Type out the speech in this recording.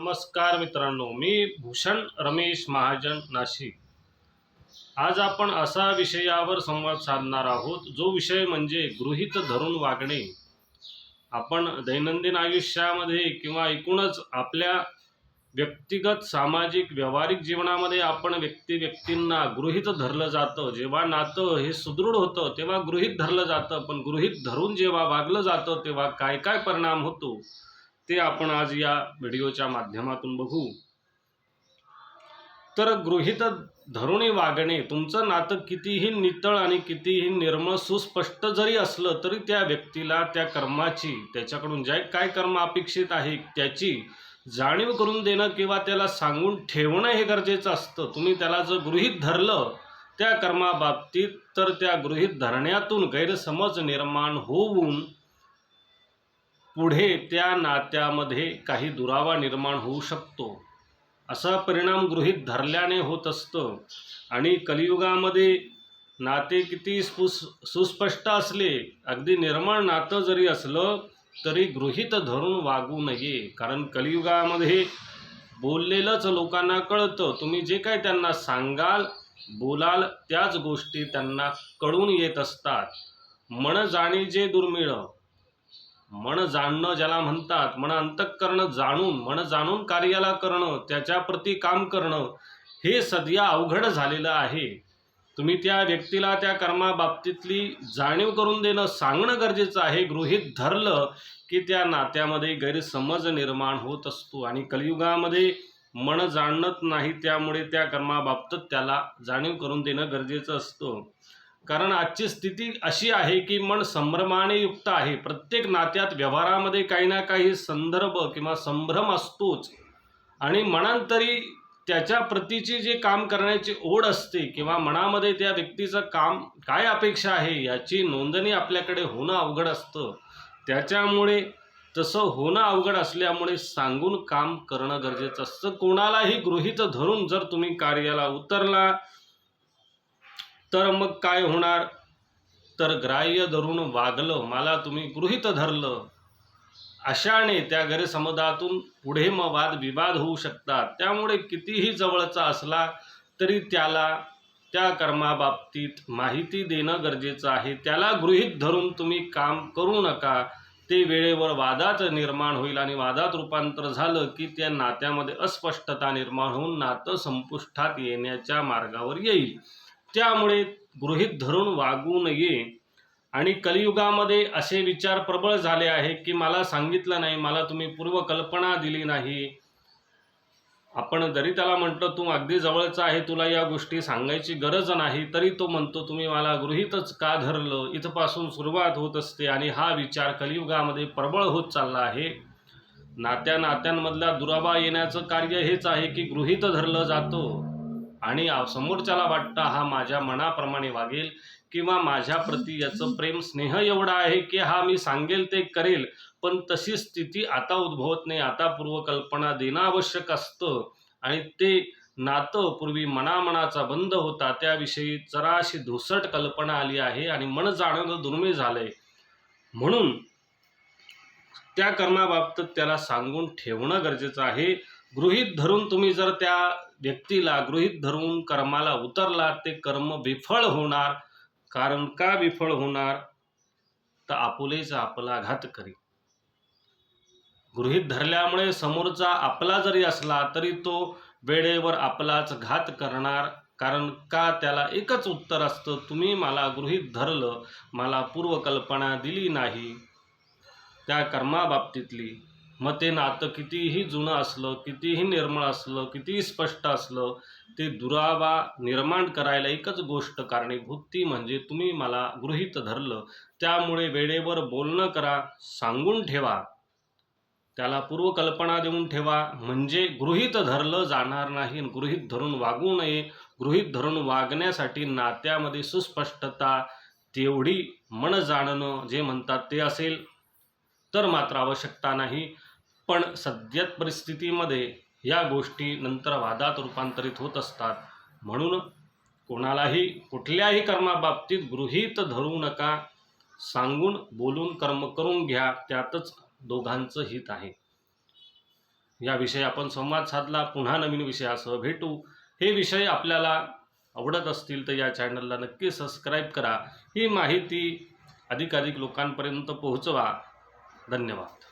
नमस्कार मित्रांनो मी भूषण रमेश महाजन नाशिक. आज आपण असा विषयावर संवाद साधणार आहोत जो विषय म्हणजे गृहीत धरून वागणे. आपण दैनंदिन आयुष्यामध्ये किंवा एकूणच आपल्या व्यक्तिगत सामाजिक व्यावहारिक जीवनामध्ये आपण व्यक्ती व्यक्तींना गृहीत धरलं जातं. जेव्हा नातं हे सुदृढ होतं तेव्हा गृहीत धरलं जातं. पण गृहीत धरून जेव्हा वागलं जातं तेव्हा काय काय परिणाम होतो? ते आपण आज या व्हिडिओच्या माध्यमातून बघू. तर गृहीत धरुणी वागणे तुमचं नातं कितीही नितळ आणि कितीही निर्मळ सुस्पष्ट जरी असलं तरी त्या व्यक्तीला त्या कर्माची त्याच्याकडून जे काय कर्म अपेक्षित आहे त्याची जाणीव करून देणं किंवा त्याला सांगून ठेवणं हे गरजेचं असतं. तुम्ही त्याला जर गृहीत धरलं त्या कर्माबाबतीत तर त्या गृहीत धरण्यातून गैरसमज निर्माण होऊन पुढे त्या नात्यामध्ये काही दुरावा निर्माण होऊ शकतो. असा परिणाम गृहीत धरल्याने होत असतं. आणि कलियुगामध्ये नाते किती सुस सुस्पष्ट असले अगदी निर्माण नातं जरी असलं तरी गृहीत धरून वागू नये. कारण कलियुगामध्ये बोललेलंच लोकांना कळतं. तुम्ही जे काय त्यांना सांगाल बोलाल त्याच गोष्टी त्यांना कळून येत असतात. मन जाणी जे दुर्मिळ मन जाणणं ज्याला म्हणतात मन अंतःकरणं जाणून मन जाणून कार्याला करणं त्याच्याप्रती काम करणं हे सध्या अवघड झालेलं आहे. तुम्ही त्या व्यक्तीला त्या कर्माबाबतीतली जाणीव करून देणं सांगणं गरजेचं आहे. गृहीत धरलं की त्या नात्यामध्ये गैरसमज निर्माण होत असतो आणि कलियुगामध्ये मन जाणत नाही त्यामुळे त्या कर्माबाबतीत त्याला जाणीव करून देणं गरजेचं असतं. कारण आजची स्थिती अशी आहे की मन संभ्रमाने युक्त आहे. प्रत्येक नात्यात व्यवहारामध्ये काही ना काही संदर्भ किंवा संभ्रम असतोच. आणि मनांतरी त्याच्या प्रतीची जे काम करण्याची ओढ असते किंवा मनामध्ये त्या व्यक्तीचं काम काय अपेक्षा आहे याची नोंदणी आपल्याकडे होणं अवघड असतं. त्याच्यामुळे तसं होणं अवघड असल्यामुळे सांगून काम करणं गरजेचं असतं. कोणालाही गृहीत धरून जर तुम्ही कार्याला उतरला तर मग काय होणार? तर ग्राह्य धरून वागलं मला तुम्ही गृहीत धरलं. अशाने त्या गैरसमजातून पुढे मग वाद विवाद होऊ शकतात. त्यामुळे कितीही जवळचा असला तरी त्याला त्या कर्माबाबतीत माहिती देणं गरजेचं आहे. त्याला गृहीत धरून तुम्ही काम करू नका. ते वेळेवर वादात निर्माण होईल आणि वादात रूपांतर झालं की त्या नात्यामध्ये अस्पष्टता निर्माण होऊन नातं संपुष्टात येण्याच्या मार्गावर येईल. त्यामुळे गृहित धरून वागू नये. आणि कलियुगामध्ये असे विचार प्रबळ झाले आहे की मला सांगितलं नाही मला तुम्ही पूर्वकल्पना दिली नाही. आपण जरी त्याला म्हटलं तू अगदी जवळचा आहे तुला या गोष्टी सांगायची गरज नाही तरी तो म्हणतो तुम्ही मला गृहितच का धरलं? इथपासून सुरुवात होत असते आणि हा विचार कलियुगामध्ये प्रबळ होत चालला आहे. नात्या नात्यांमधल्या दुरावा येण्याचं कार्य हेच आहे की गृहित धरलं जातं. आणि समोरच्याला वाटतं हा माझ्या मनाप्रमाणे वागेल किंवा माझ्याप्रती याचं प्रेम स्नेह एवढा आहे की हा मी सांगेल ते करेल पण तशी स्थिती आता उद्भवत नाही. आता पूर्वकल्पना देणं आवश्यक असतं आणि ते नातं पूर्वी मनामनाचा बंद होता. त्याविषयी जराशी धुसट कल्पना आली आहे आणि मन जाणणं दुर्मिळ झालंय. म्हणून त्या कर्माबाबतीत त्याला सांगून ठेवणं गरजेचं आहे. गृहित धरून तुम्ही जर त्या व्यक्तीला गृहित धरून कर्माला उतरला ते कर्म विफळ होणार. कारण का विफळ होणार? तर आपुलेचा आपला घात करी गृहित धरल्यामुळे समोरचा आपला जरी असला तरी तो वेळेवर आपलाच घात करणार. कारण का त्याला एकच उत्तर असतं तुम्ही मला गृहीत धरलं मला पूर्वकल्पना दिली नाही. त्या कर्माबाबतीतली मग ते नातं कितीही जुनं असलं कितीही निर्मळ असलं कितीही स्पष्ट असलं ते दुरावा निर्माण करायला एकच गोष्ट कारणीभूत ती म्हणजे तुम्ही मला गृहीत धरलं. त्यामुळे वेळेवर बोलणं करा सांगून ठेवा. त्याला पूर्वकल्पना देऊन ठेवा. म्हणजे गृहीत धरलं जाणार नाही गृहीत धरून वागू नये. गृहीत धरून वागण्यासाठी नात्यामध्ये सुस्पष्टता तेवढी मन जाणणं जे म्हणतात ते असेल तर मात्र आवश्यकता नाही. पण सद्यत परिस्थितीमध्ये या गोष्टी नंतर वादात रूपांतरित होत असतात. म्हणून कोणालाही कुठल्याही कर्माबाबतीत गृहीत धरू नका. सांगून बोलून कर्म करून घ्या त्यातच दोघांचं हित आहे. याविषयी आपण संवाद साधला. पुन्हा नवीन विषयासह भेटू. हे विषय आपल्याला आवडत असतील तर या चॅनलला नक्की सबस्क्राईब करा. ही माहिती अधिकाधिक लोकांपर्यंत पोहोचवा. धन्यवाद.